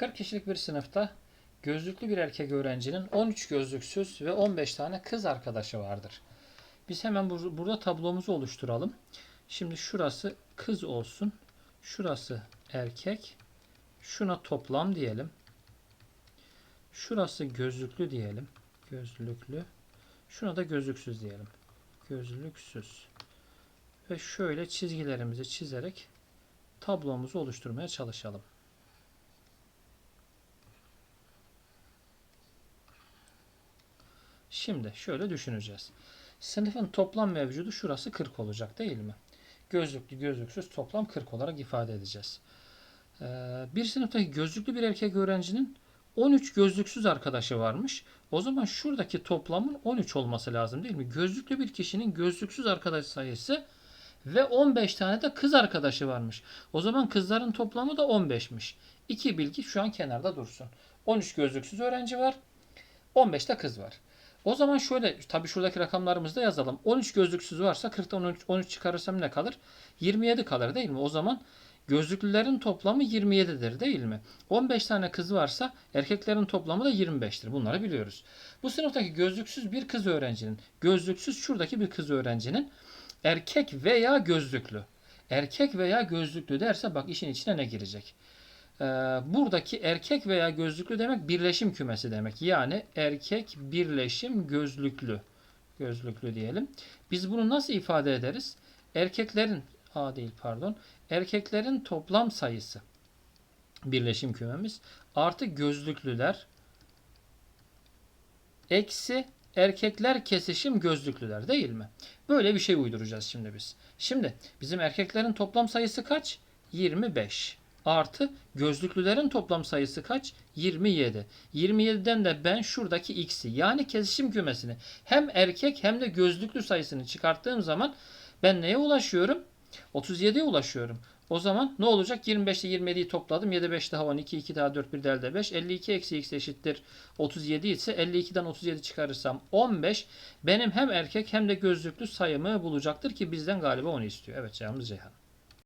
40 kişilik bir sınıfta gözlüklü bir erkek öğrencinin 13 gözlüksüz ve 15 tane kız arkadaşı vardır. Biz hemen bur- burada tablomuzu oluşturalım. Şimdi şurası kız olsun. Şurası erkek. Şuna toplam diyelim. Şurası gözlüklü diyelim. Gözlüklü. Şuna da gözlüksüz diyelim. Gözlüksüz. Ve şöyle çizgilerimizi çizerek tablomuzu oluşturmaya çalışalım. Şimdi şöyle düşüneceğiz. Sınıfın toplam mevcudu şurası 40 olacak değil mi? Gözlüklü gözlüksüz toplam 40 olarak ifade edeceğiz. Ee, bir sınıftaki gözlüklü bir erkek öğrencinin 13 gözlüksüz arkadaşı varmış. O zaman şuradaki toplamın 13 olması lazım değil mi? Gözlüklü bir kişinin gözlüksüz arkadaş sayısı ve 15 tane de kız arkadaşı varmış. O zaman kızların toplamı da 15'miş. İki bilgi şu an kenarda dursun. 13 gözlüksüz öğrenci var. 15 de kız var. O zaman şöyle tabii şuradaki rakamlarımızı da yazalım. 13 gözlüksüz varsa 40'tan 13, 13 çıkarırsam ne kalır? 27 kalır değil mi? O zaman gözlüklülerin toplamı 27'dir değil mi? 15 tane kız varsa erkeklerin toplamı da 25'tir. Bunları biliyoruz. Bu sınıftaki gözlüksüz bir kız öğrencinin, gözlüksüz şuradaki bir kız öğrencinin erkek veya gözlüklü. Erkek veya gözlüklü derse bak işin içine ne girecek? Ee, buradaki erkek veya gözlüklü demek birleşim kümesi demek. Yani erkek birleşim gözlüklü. Gözlüklü diyelim. Biz bunu nasıl ifade ederiz? Erkeklerin A değil pardon. Erkeklerin toplam sayısı birleşim kümemiz artı gözlüklüler eksi erkekler kesişim gözlüklüler değil mi? Böyle bir şey uyduracağız şimdi biz. Şimdi bizim erkeklerin toplam sayısı kaç? 25 artı gözlüklülerin toplam sayısı kaç? 27. 27'den de ben şuradaki x'i yani kesişim kümesini hem erkek hem de gözlüklü sayısını çıkarttığım zaman ben neye ulaşıyorum? 37'ye ulaşıyorum. O zaman ne olacak? 25 ile 27'yi topladım. 7 5 daha 12, 2 daha 4, 1 de elde 5. 52 eksi x eşittir 37 ise 52'den 37 çıkarırsam 15. Benim hem erkek hem de gözlüklü sayımı bulacaktır ki bizden galiba onu istiyor. Evet cevabımız Ceyhan.